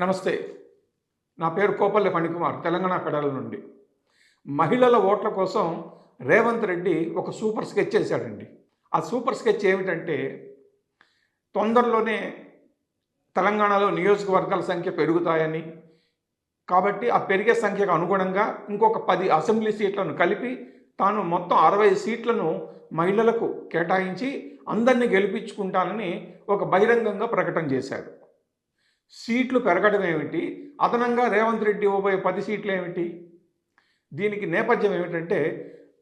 నమస్తే. నా పేరు కోపల్లి ఫణికుమార్ తెలంగాణ ఫెడరల్ నుండి. మహిళల ఓట్ల కోసం రేవంత్ రెడ్డి ఒక సూపర్ స్కెచ్ చేశాడండి ఆ సూపర్ స్కెచ్ ఏమిటంటే తొందరలోనే తెలంగాణలో నియోజకవర్గాల సంఖ్య పెరుగుతాయని కాబట్టి ఆ పెరిగే సంఖ్యకు అనుగుణంగా ఇంకొక పది అసెంబ్లీ సీట్లను కలిపి తాను మొత్తం అరవై సీట్లను మహిళలకు కేటాయించి అందరినీ గెలిపించుకుంటానని ఒక బహిరంగంగా ప్రకటన చేశాడు. సీట్లు పెరగడం ఏమిటి? అదనంగా రేవంత్ రెడ్డి ఇవ్వబోయే పది సీట్లు ఏమిటి? దీనికి నేపథ్యం ఏమిటంటే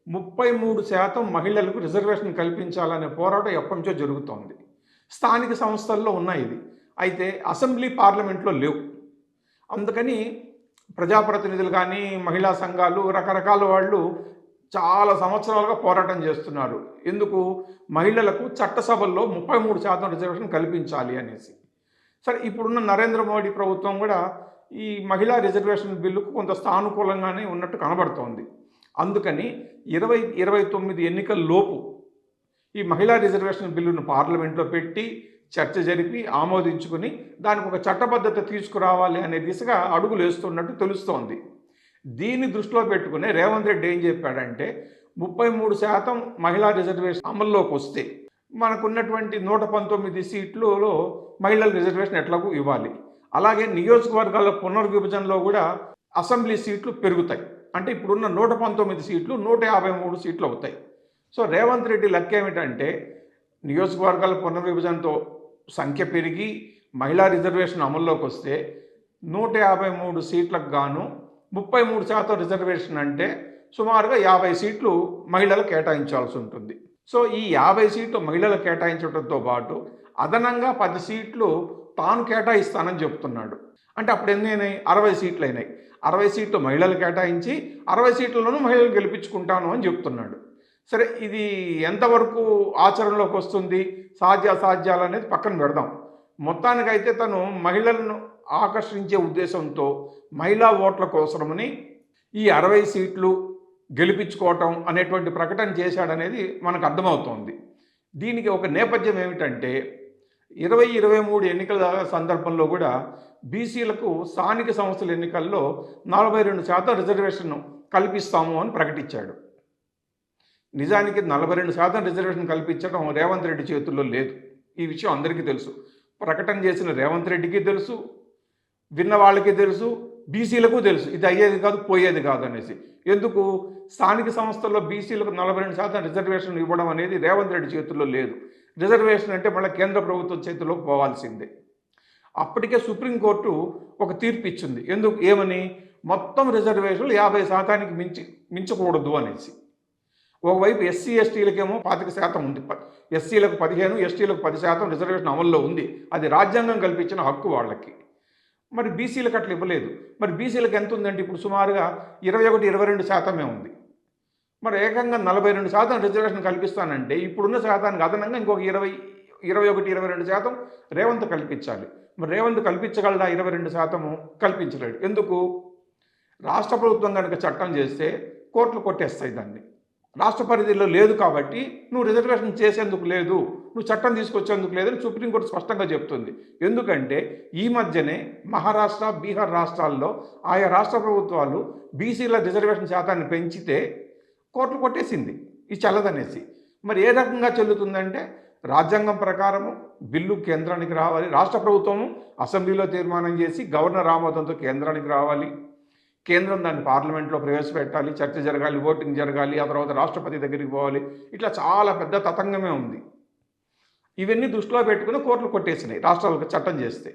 ముప్పై మూడు శాతం మహిళలకు రిజర్వేషన్ కల్పించాలనే పోరాటం ఎప్పటి నుంచో జరుగుతోంది. స్థానిక సంస్థల్లో ఉన్నాయి ఇది అయితే అసెంబ్లీ పార్లమెంట్లో లేవు. అందుకని ప్రజాప్రతినిధులు కానీ మహిళా సంఘాలు రకరకాల వాళ్ళు చాలా సంవత్సరాలుగా పోరాటం చేస్తున్నారు. ఎందుకు? మహిళలకు చట్టసభల్లో ముప్పై మూడు శాతం రిజర్వేషన్ కల్పించాలి అనేసి. సరే ఇప్పుడున్న నరేంద్ర మోడీ ప్రభుత్వం కూడా ఈ మహిళా రిజర్వేషన్ బిల్లుకు కొంత సానుకూలంగానే ఉన్నట్టు కనబడుతోంది. అందుకని ఇరవై ఇరవై తొమ్మిది ఎన్నికల లోపు ఈ మహిళా రిజర్వేషన్ బిల్లును పార్లమెంట్లో పెట్టి చర్చ జరిపి ఆమోదించుకుని దానికి ఒక చట్టబద్ధత తీసుకురావాలి అనే దిశగా అడుగులు వేస్తున్నట్టు తెలుస్తోంది. దీన్ని దృష్టిలో పెట్టుకునే రేవంత్ రెడ్డి ఏం చెప్పాడంటే ముప్పై మూడు శాతం మహిళా రిజర్వేషన్ అమల్లోకి వస్తే మనకున్నటువంటి నూట పంతొమ్మిది సీట్లలో మహిళల రిజర్వేషన్ ఎట్లాగూ ఇవ్వాలి. అలాగే నియోజకవర్గాల పునర్విభజనలో కూడా అసెంబ్లీ సీట్లు పెరుగుతాయి. అంటే ఇప్పుడున్న నూట పంతొమ్మిది సీట్లు నూట యాభై మూడు సీట్లు అవుతాయి. సో రేవంత్ రెడ్డి లక్ ఏమిటంటే నియోజకవర్గాల పునర్విభజనతో సంఖ్య పెరిగి మహిళా రిజర్వేషన్ అమల్లోకి వస్తే నూట యాభై మూడు సీట్లకు గాను ముప్పై మూడు శాతం రిజర్వేషన్ అంటే సుమారుగా యాభై సీట్లు మహిళలు కేటాయించాల్సి ఉంటుంది. సో ఈ యాభై సీట్లు మహిళలు కేటాయించడంతో పాటు అదనంగా పది సీట్లు తాను కేటాయిస్తానని చెప్తున్నాడు. అంటే అప్పుడు ఎన్ని అయినాయి? అరవై సీట్లు అయినాయి. అరవై సీట్లు మహిళలు కేటాయించి అరవై సీట్లలోనూ మహిళలు గెలిపించుకుంటాను అని చెప్తున్నాడు. సరే ఇది ఎంతవరకు ఆచరణలోకి వస్తుంది? సాధ్యాసాధ్యాలు అనేది పక్కన పెడదాం. మొత్తానికైతే తను మహిళలను ఆకర్షించే ఉద్దేశంతో మహిళా ఓట్ల కోసమని ఈ అరవై సీట్లు గెలిపించుకోవటం అనేటువంటి ప్రకటన చేశాడనేది మనకు అర్థమవుతోంది. దీనికి ఒక నేపథ్యం ఏమిటంటే ఇరవై ఇరవై మూడు ఎన్నికల సందర్భంలో కూడా బీసీలకు స్థానిక సంస్థల ఎన్నికల్లో నలభై రెండు శాతం రిజర్వేషన్ కల్పిస్తాము అని ప్రకటించాడు. నిజానికి నలభై రెండు శాతం రిజర్వేషన్ కల్పించడం రేవంత్ రెడ్డి చేతుల్లో లేదు. ఈ విషయం అందరికీ తెలుసు. ప్రకటన చేసిన రేవంత్ రెడ్డికి తెలుసు. విన్న వాళ్ళకి తెలుసు. బీసీలకు తెలుసు. ఇది అయ్యేది కాదు పోయేది కాదు అనేసి. ఎందుకు? స్థానిక సంస్థల్లో బీసీలకు నలభై రెండు శాతం రిజర్వేషన్ ఇవ్వడం అనేది రేవంత్ రెడ్డి చేతుల్లో లేదు. రిజర్వేషన్ అంటే మళ్ళీ కేంద్ర ప్రభుత్వం చేతిలోకి పోవాల్సిందే. అప్పటికే సుప్రీంకోర్టు ఒక తీర్పు ఇచ్చింది. ఎందుకు? ఏమని? మొత్తం రిజర్వేషన్లు యాభై శాతానికి మించి మించకూడదు అనేసి. ఒకవైపు ఎస్సీ ఎస్టీలకేమో పాతిక శాతం ఉంది. ఎస్సీలకు పదిహేను ఎస్టీలకు పది శాతం రిజర్వేషన్ అమల్లో ఉంది. అది రాజ్యాంగం కల్పించిన హక్కు వాళ్ళకి. మరి బీసీలకు అట్లా ఇవ్వలేదు. మరి బీసీలకు ఎంత ఉందంటే ఇప్పుడు సుమారుగా ఇరవై ఒకటి ఇరవై రెండు శాతమే ఉంది. మరి ఏకంగా నలభై రెండు శాతం రిజర్వేషన్ కల్పిస్తానంటే ఇప్పుడున్న శాతానికి అదనంగా ఇంకొక ఇరవై ఇరవై ఒకటి ఇరవై రెండు శాతం రేవంత్ కల్పించాలి. మరి రేవంత్ కల్పించగలడా? ఇరవై రెండు శాతము కల్పించలేడు. ఎందుకు? రాష్ట్ర ప్రభుత్వం కనుక చట్టం చేస్తే కోర్టులు కొట్టేస్తాయి దాన్ని. రాష్ట్ర పరిధిలో లేదు కాబట్టి నువ్వు రిజర్వేషన్ చేసేందుకు లేదు. నువ్వు చట్టం తీసుకొచ్చేందుకు లేదని సుప్రీంకోర్టు స్పష్టంగా చెప్తుంది. ఎందుకంటే ఈ మధ్యనే మహారాష్ట్ర బీహార్ రాష్ట్రాల్లో ఆయా రాష్ట్ర ప్రభుత్వాలు బీసీల రిజర్వేషన్ శాతాన్ని పెంచితే కోర్టు కొట్టేసింది. ఇది చల్లదనేసి. మరి ఏ రకంగా చెల్లుతుందంటే రాజ్యాంగం ప్రకారము బిల్లు కేంద్రానికి రావాలి రాష్ట్ర ప్రభుత్వము అసెంబ్లీలో తీర్మానం చేసి గవర్నర్ ఆమోదంతో కేంద్రానికి రావాలి. కేంద్రం దాన్ని పార్లమెంట్లో ప్రవేశపెట్టాలి చర్చ జరగాలి ఓటింగ్ జరగాలి ఆ తర్వాత రాష్ట్రపతి దగ్గరికి పోవాలి. ఇట్లా చాలా పెద్ద తతంగమే ఉంది. ఇవన్నీ దృష్టిలో పెట్టుకుని కోర్టులు కొట్టేసినాయి రాష్ట్రాలకు చట్టం చేస్తే.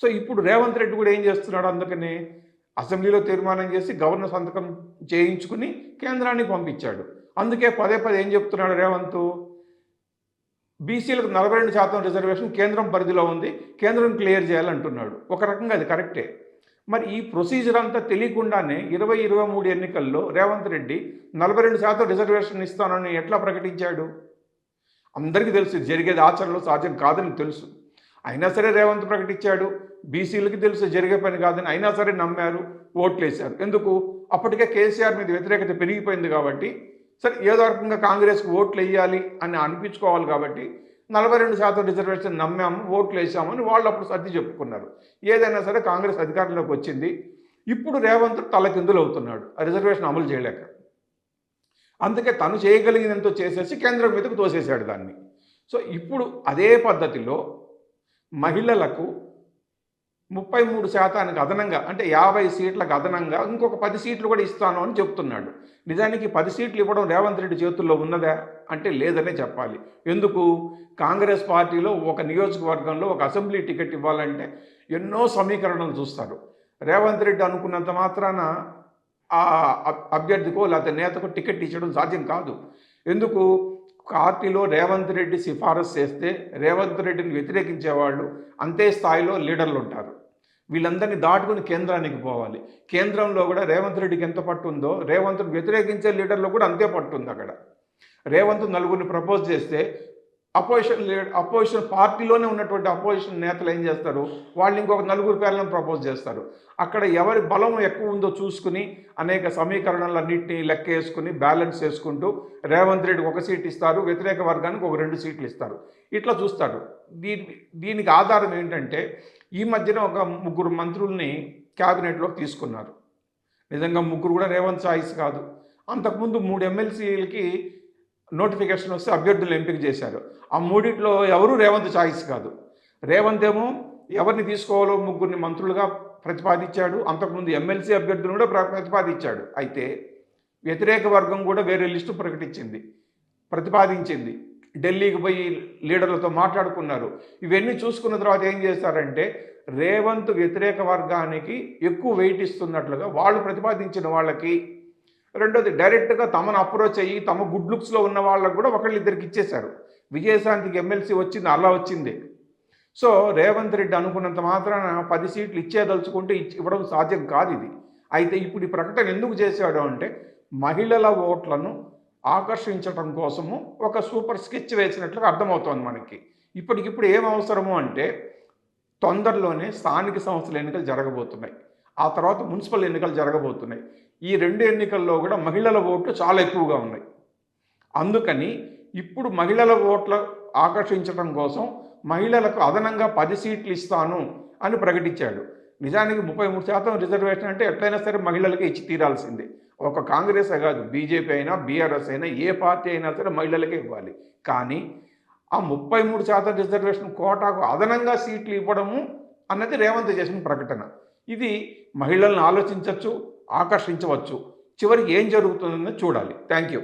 సో ఇప్పుడు రేవంత్ రెడ్డి కూడా ఏం చేస్తున్నాడు అందుకని అసెంబ్లీలో తీర్మానం చేసి గవర్నర్ సంతకం చేయించుకుని కేంద్రానికి పంపించాడు. అందుకే పదే పదే ఏం చెప్తున్నాడు రేవంత్? బీసీలకు నలభై రెండు శాతం రిజర్వేషన్ కేంద్రం పరిధిలో ఉంది కేంద్రం క్లియర్ చేయాలంటున్నాడు. ఒక రకంగా అది కరెక్టే. మరి ఈ ప్రొసీజర్ అంతా తెలియకుండానే ఇరవై ఇరవై మూడు ఎన్నికల్లో రేవంత్ రెడ్డి నలభై రెండు శాతం రిజర్వేషన్ ఇస్తానని ఎట్లా ప్రకటించాడు? అందరికీ తెలుసు జరిగేది ఆచరణలో సాధ్యం కాదని తెలుసు. అయినా సరే రేవంత్ ప్రకటించాడు బీసీలకి తెలుసు జరిగే పని కాదని అయినా సరే నమ్మారు ఓట్లేశారు. ఎందుకు? అప్పటికే కేసీఆర్ మీద వ్యతిరేకత పెరిగిపోయింది కాబట్టి సరే ఏదో రకంగా కాంగ్రెస్కి ఓట్లు వేయాలి అని అనిపించుకోవాలి కాబట్టి నలభై రెండు శాతం రిజర్వేషన్ నమ్మాము ఓట్లు వేసామని వాళ్ళు అప్పుడు సర్ది చెప్పుకున్నారు. ఏదైనా సరే కాంగ్రెస్ అధికారంలోకి వచ్చింది. ఇప్పుడు రేవంత్ తలకిందులు అవుతున్నాడు ఆ రిజర్వేషన్ అమలు చేయలేక. అందుకే తను చేయగలిగినంత చేసేసి కేంద్రం మీదకు తోసేశాడు దాన్ని. సో ఇప్పుడు అదే పద్ధతిలో మహిళలకు ముప్పై మూడు శాతానికి అదనంగా అంటే యాభై సీట్లకు అదనంగా ఇంకొక పది సీట్లు కూడా ఇస్తాను అని చెప్తున్నాడు. నిజానికి పది సీట్లు ఇవ్వడం రేవంత్ రెడ్డి చేతుల్లో ఉన్నదా అంటే లేదనే చెప్పాలి. ఎందుకు? కాంగ్రెస్ పార్టీలో ఒక నియోజకవర్గంలో ఒక అసెంబ్లీ టికెట్ ఇవ్వాలంటే ఎన్నో సమీకరణలు చూస్తారు. రేవంత్ రెడ్డి అనుకున్నంత మాత్రాన ఆ అభ్యర్థికో లేకపోతే నేతకో టికెట్ ఇచ్చడం సాధ్యం కాదు. ఎందుకు? పార్టీలో రేవంత్ రెడ్డి సిఫారసు చేస్తే రేవంత్ రెడ్డిని వ్యతిరేకించే వాళ్ళు అంతే స్థాయిలో లీడర్లు ఉంటారు. వీళ్ళందరినీ దాటుకుని కేంద్రానికి పోవాలి. కేంద్రంలో కూడా రేవంత్ రెడ్డికి ఎంత పట్టు ఉందో రేవంత్ని వ్యతిరేకించే లీడర్లు కూడా అంతే పట్టుంది అక్కడ. రేవంత్ నలుగురిని ప్రపోజ్ చేస్తే అపోజిషన్ లీడర్ అపోజిషన్ పార్టీలోనే ఉన్నటువంటి అపోజిషన్ నేతలు ఏం చేస్తారు? వాళ్ళు ఇంకొక నలుగురు పేర్లను ప్రపోజ్ చేస్తారు. అక్కడ ఎవరి బలం ఎక్కువ ఉందో చూసుకుని అనేక సమీకరణలన్నింటినీ లెక్క వేసుకుని బ్యాలెన్స్ చేసుకుంటూ రేవంత్ రెడ్డికి ఒక సీట్ ఇస్తారు వ్యతిరేక వర్గానికి ఒక రెండు సీట్లు ఇస్తారు. ఇట్లా చూస్తాడు దీని దీనికి ఆధారం ఏంటంటే ఈ మధ్యన ఒక ముగ్గురు మంత్రుల్ని క్యాబినెట్లోకి తీసుకున్నారు. నిజంగా ముగ్గురు కూడా రేవంత్ సాయిస్ కాదు. అంతకుముందు మూడు ఎమ్మెల్సీలకి నోటిఫికేషన్ వస్తే అభ్యర్థులు ఎంపిక చేశారు. ఆ మూడిట్లో ఎవరు రేవంత్ చాయిస్ కాదు. రేవంత్ ఏమో ఎవరిని తీసుకోవాలో ముగ్గురిని మంత్రులుగా ప్రతిపాదించాడు. అంతకుముందు ఎమ్మెల్సీ అభ్యర్థులను కూడా ప్రతిపాదించాడు. అయితే వ్యతిరేక వర్గం కూడా వేరే లిస్టు ప్రకటించింది ప్రతిపాదించింది. ఢిల్లీకి పోయి లీడర్లతో మాట్లాడుకున్నారు. ఇవన్నీ చూసుకున్న తర్వాత ఏం చేస్తారంటే రేవంత్ వ్యతిరేక వర్గానికి ఎక్కువ వెయిట్ ఇస్తున్నట్లుగా వాళ్ళు ప్రతిపాదించిన వాళ్ళకి రెండోది డైరెక్ట్గా తమను అప్రోచ్ అయ్యి తమ గుడ్ లుక్స్లో ఉన్న వాళ్ళకు కూడా ఒకళ్ళు ఇద్దరికి ఇచ్చేశారు. విజయశాంతికి ఎమ్మెల్సీ వచ్చింది అలా వచ్చింది. సో రేవంత్ రెడ్డి అనుకున్నంత మాత్రాన పది సీట్లు ఇచ్చేదలుచుకుంటే ఇవ్వడం సాధ్యం కాదు ఇది. అయితే ఇప్పుడు ఈ ప్రకటన ఎందుకు చేశాడు అంటే మహిళల ఓట్లను ఆకర్షించడం కోసము ఒక సూపర్ స్కెచ్ వేసినట్లుగా అర్థమవుతోంది మనకి. ఇప్పటికిప్పుడు ఏం అవసరము అంటే తొందరలోనే స్థానిక సంస్థల ఎన్నికలు జరగబోతున్నాయి. ఆ తర్వాత మున్సిపల్ ఎన్నికలు జరగబోతున్నాయి. ఈ రెండు ఎన్నికల్లో కూడా మహిళల ఓట్లు చాలా ఎక్కువగా ఉన్నాయి. అందుకని ఇప్పుడు మహిళల ఓట్లు ఆకర్షించడం కోసం మహిళలకు అదనంగా పది సీట్లు ఇస్తాను అని ప్రకటించాడు. నిజానికి ముప్పై మూడు శాతం రిజర్వేషన్ అంటే ఎట్లయినా సరే మహిళలకి ఇచ్చి తీరాల్సిందే. ఒక కాంగ్రెస్ కాదు బీజేపీ అయినా బీఆర్ఎస్ అయినా ఏ పార్టీ అయినా సరే మహిళలకే ఇవ్వాలి. కానీ ఆ ముప్పై మూడు శాతం రిజర్వేషన్ కోటాకు అదనంగా సీట్లు ఇవ్వడము అన్నది రేవంత్ చేసిన ప్రకటన. ఇది మహిళలను ఆలోచించవచ్చు ఆకర్షించవచ్చు. చివరికి ఏం జరుగుతుందని చూడాలి. Thank you